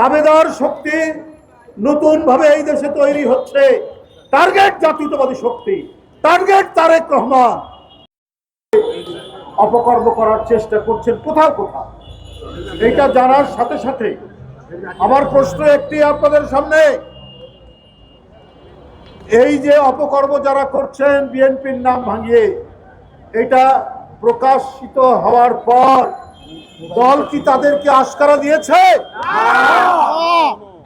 তাবেদার শক্তি নতুন ভাবে এই দেশে তৈরি হচ্ছে। টার্গেট জাতীয়তাবাদী শক্তি, টার্গেট তারেক রহমান। অপকর্ম করার চেষ্টা করছেন কোথাও কোথাও। এটা জানার সাথে সাথে আমার প্রশ্ন একটি আপনাদের সামনে। এই যে অপকর্ম যারা করছেন বিএনপির নাম ভাঙিয়ে, এটা প্রকাশিত হওয়ার পর দল কি তাদেরকে আস্কারা দিয়েছে?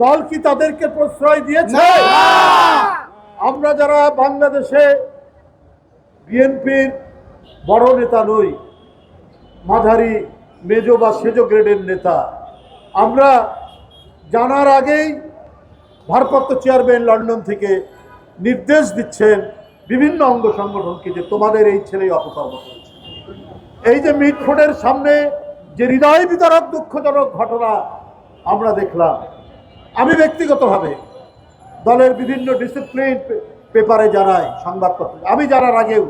দল কি তাদেরকে প্রশ্রয় দিয়েছে? আমরা যারা বাংলাদেশে বিএনপির বড় নেতা নই, মাঝারি মেজ বা সেজ গ্রেডের নেতা, আমরা জানার আগেই ভারপ্রাপ্ত চেয়ারম্যান লন্ডন থেকে নির্দেশ দিচ্ছেন বিভিন্ন অঙ্গ সংগঠনকে যে তোমাদের এই ছেলেই অপকর্ম করেছে। এই যে মিটফোর্ডের সামনে যে হৃদয় বিতরক দুঃখজনক ঘটনা আমরা দেখলাম। আমি ব্যক্তিগতভাবে দলের বিভিন্ন ডিসিপ্লিন পেপারে জানাই, সংবাদপত্র। আমি জানার আগেও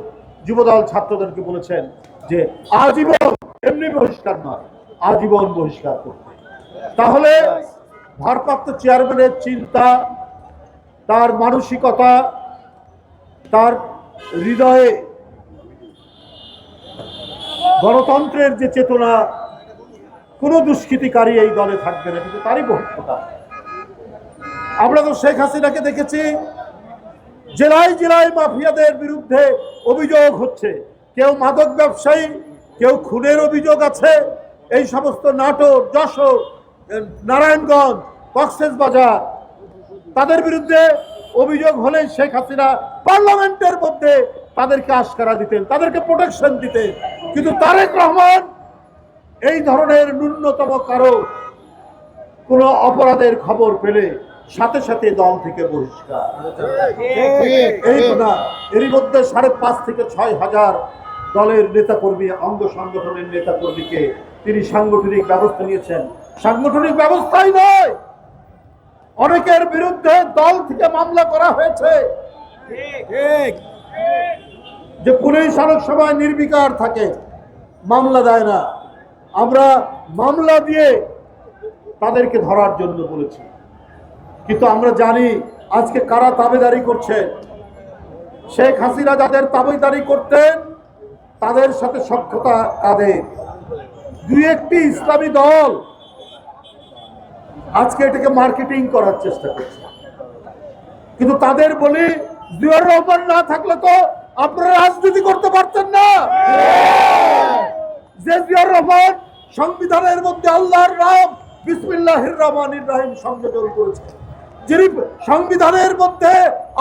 যুবদল ছাত্রদেরকে বলেছেন যে আজীবন এমনি বহিষ্কার নয়, আজীবন বহিষ্কার করতে। তাহলে ভারপ্রাপ্ত চেয়ারম্যানের চিন্তা, তার মানসিকতা, তার হৃদয়ে গণতন্ত্রের যে চেতনা কোনো দুষ্কৃতিকারী এই দলে থাকবে না, কিন্তু তারই বহিষ্কতা। আমরা তো শেখ হাসিনাকে দেখেছি, জেলায় জেলায় মাফিয়াদের বিরুদ্ধে অভিযোগ হচ্ছে। কেউ মাদক ব্যবসায়ী, কেউ খুনের অভিযোগ আছে। এই সমস্ত নাটোর, যশোর, নারায়ণগঞ্জ কক্সেস বাজার তাদের বিরুদ্ধে অভিযোগ হলে শেখ হাসিনা পার্লামেন্টের মধ্যে তাদেরকে আস্কারা দিতেন, তাদেরকে প্রোটেকশন দিতেন। কিন্তু তারেক রহমান এই ধরনের ন্যূনতম কারও কোনো অপরাধের খবর পেলে সাথে সাথে দল থেকে বহিষ্কার। এরই মধ্যে সাড়ে পাঁচ থেকে ছয় হাজার দলের নেতাকর্মী, অঙ্গ সংগঠনের নেতাকর্মীকে তিনি সাংগঠনিক ব্যবস্থা নিয়েছেন। সাংগঠনিক ব্যবস্থাই নয়, অনেকের বিরুদ্ধে দল থেকে মামলা করা হয়েছে। যে পুলিশ অনেক সময় নির্বিকার থাকে, মামলা দেয় না। আমরা মামলা দিয়ে তাদেরকে ধরার জন্য বলেছি। কিন্তু আমরা জানি আজকে কারা তাবেদারি করছে। শেখ হাসিনা যাদের তাবেদারি করতেন, তাদের সাথে সক্ষতা কাদের? দুই একটি ইসলামী দল আজকে এটাকে মার্কেটিং করার চেষ্টা করছে। কিন্তু তাদের বলি জিয়াউর রহমান না থাকলে তো আপনারা রাজনীতি করতে পারতেন না। যে জিয়াউর রহমান সংবিধানের মধ্যে আল্লাহর নাম বিসমিল্লাহির রহমানির রহিম সংযোজন করেছে যিনি সংবিধানের মধ্যে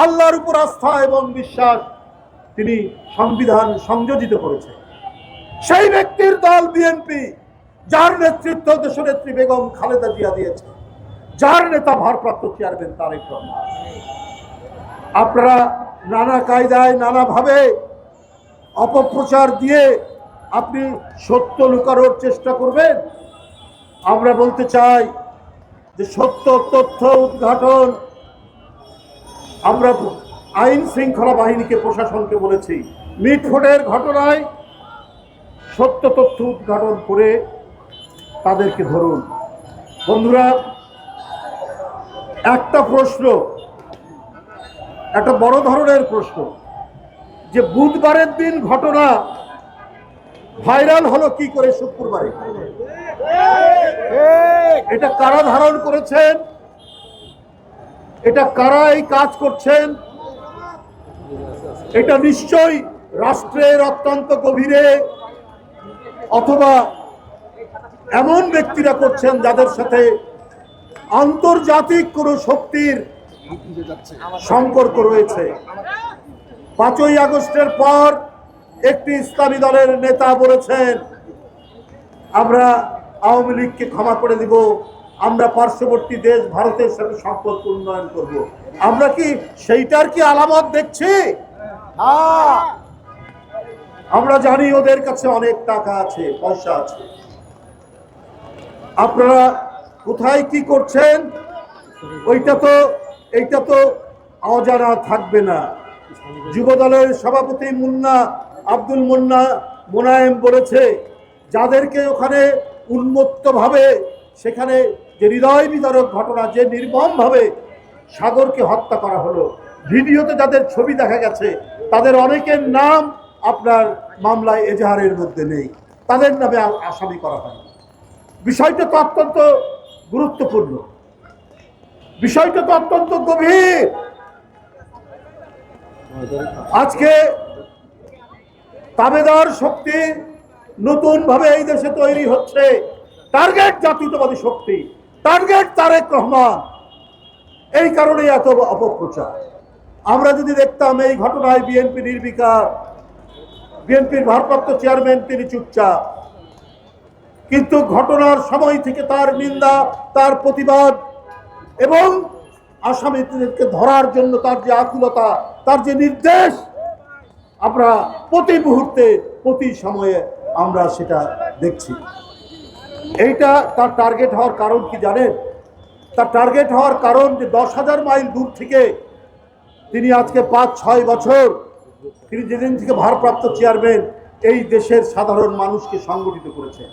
আল্লাহর উপর আস্থা এবং বিশ্বাস তিনি সংবিধান সংযোজিত করেছেন সেই ব্যক্তির দল বিএনপি, যার নেতৃত্ব দেশনেত্রী বেগম খালেদা জিয়া দিয়েছে, যার নেতা ভারপ্রাপ্ত চেয়ারম্যান তারেক রহমান। আপনারা নানা কায়দায়, নানাভাবে অপপ্রচার দিয়ে আপনি সত্য লুকানোর চেষ্টা করবেন? আমরা বলতে চাই যে সত্য তথ্য উদ্ঘাটন, আমরা আইন শৃঙ্খলা বাহিনীকে, প্রশাসনকে বলেছি মিটফোর্ডের ঘটনায় সত্য তথ্য উদ্ঘাটন করে তাদেরকে ধরুন। বন্ধুরা, একটা প্রশ্ন, একটা বড় ধরনের প্রশ্ন, যে বুধবারের দিন ঘটনা ভাইরাল হলো কি করে শুক্রবারে? এটা কারা ধারণ করেছেন? এটা কারা এই কাজ করছেন? এটা নিশ্চয়ই রাষ্ট্রের অত্যন্ত গভীরে অথবা এমন ব্যক্তিরা করছেন যাদের সাথে আন্তর্জাতিক কোনো শক্তির সম্পর্ক রয়েছে। পাঁচই আগস্টের পর একটি ইসলামী দলের নেতা বলেছেন, আমরা আওয়ামী লীগকে ক্ষমা করে দিব, আমরা পার্শ্ববর্তী দেশ ভারতের সাথে সম্পর্ক উন্নয়ন করব। আমরা কি সেইটার কি আলামত দেখছি? আমরা জানি ওদের কাছে অনেক টাকা আছে, পয়সা আছে। আপনারা কোথায় কি করছেন? ওইটা তো, এইটা তো অজানা থাকবে না। যুব দলের সভাপতি মুন্না আব্দুল মুন্না মোনায়েম বলেছে যাদেরকে ওখানে উন্মত্তভাবে সেখানে যে হৃদয় বিদারক ঘটনা, যে নির্মমভাবে সাগরকে হত্যা করা হলো। ভিডিওতে যাদের ছবি দেখা গেছে, তাদের অনেকের নাম আপনার মামলায় এজাহারের মধ্যে নেই। তাদের নামে আসামি করা হয়। বিষয়টা তো অত্যন্ত গুরুত্বপূর্ণ। বিষয়টা তো অত্যন্ত গভীর। আজকে তাবেদার শক্তি নতুন ভাবে এই দেশে তৈরি হচ্ছে। টার্গেট জাতীয়তাবাদী শক্তি। টার্গেট তারেক রহমান। এই কারণে এত অপপ্রচার। আমরা যদি দেখতাম এই ঘটনায় বিএনপি নির্বিকার, বিএনপির ভারপ্রাপ্ত চেয়ারম্যান তিনি চুপচাপ। কিন্তু ঘটনার সময় থেকে তার নিন্দা, তার প্রতিবাদ এবং আসামিদেরকে ধরার জন্য তার যে আকুলতা, তার যে নির্দেশ আমরা প্রতি মুহূর্তে, প্রতি সময়ে আমরা সেটা দেখছি। এইটা তার টার্গেট হওয়ার কারণ কি জানেন? তার টার্গেট হওয়ার কারণ যে দশ হাজার মাইল দূর থেকে তিনি আজকে পাঁচ, ছয় বছর তিনি যেদিন থেকে ভারপ্রাপ্ত চেয়ারম্যান এই দেশের সাধারণ মানুষকে সংগঠিত করেছেন।